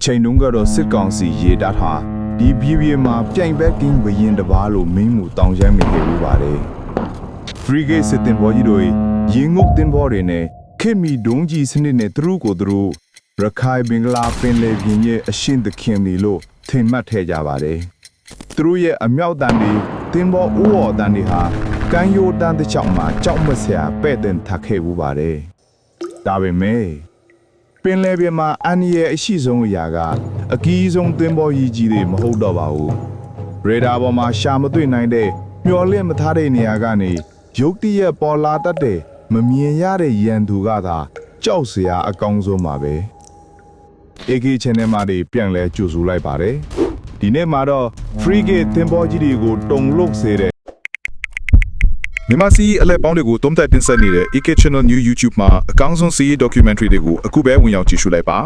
အချိန်တုန်းကတော့စစ်ကောင်စီရေတပ်ဟာဒီပြည်ပြည်မှာပြိုင်ဘက်ကင်းဘရင်တစ်ပါးလို့မင်းမှုတောင်းရမ်းမိခဲ့ဘူးပါတယ် frigate စစ်တင်ဘောကြီးတို့ရေငုတ်တင်ဘောတွေနဲ့ခေတ်မီဒုံးကြီးစနစ်နဲ့သူတို့ကိုယ်သူတို့ရခိုင်ဘင်္ဂလားပင်လယ်ပြင်ရဲ့အရှင်သခင်တွေလို့ထင်မှတ်ထဲကြပါတယ်သူတို့ရဲ့အမြောက်တန်တွေတင်ဘောအိုးော်တန်တွေဟာကမ်းရိုးတန်းတစ်ချောင်းမှာကြောက်မစရာပဲ့တင်ထပ်ခဲ့ဘူးပါတယ်ဒါပေမဲ့ ပင်လယ်ပြင်မှာအန်ဒီရဲ့အရှိဆုံးအရာကအကီးဆုံးတင်ဘောကြီးကြီးတွေမဟုတ်တော့ပါဘူးရေဒါပေါ်မှာရှာမတွေ့နိုင်တဲ့မျော်လင့်မထားတဲ့နေရာကနေရုတ်တရက်ပေါ်လာတတ်တဲ့မမြင်ရတဲ့ရန်သူကသာကြောက်စရာအကောင်းဆုံးပါပဲ AK channel မှာတွေပြန်လဲကြိုဆိုလိုက်ပါတယ်ဒီနေ့မှာတော့ frigate သင်္ဘောကြီးတွေကိုတုံလုတ်စေတဲ့ မြန်မာစီးအလဲပေါင်းတွေကိုတုံးတက်တင်ဆက်နေတဲ့ AK Channel New YouTube မှာအကောင်းဆုံးစီး documentary တွေကိုအခုပဲဝင်ရောက်ကြည့်ရှုလိုက်ပါ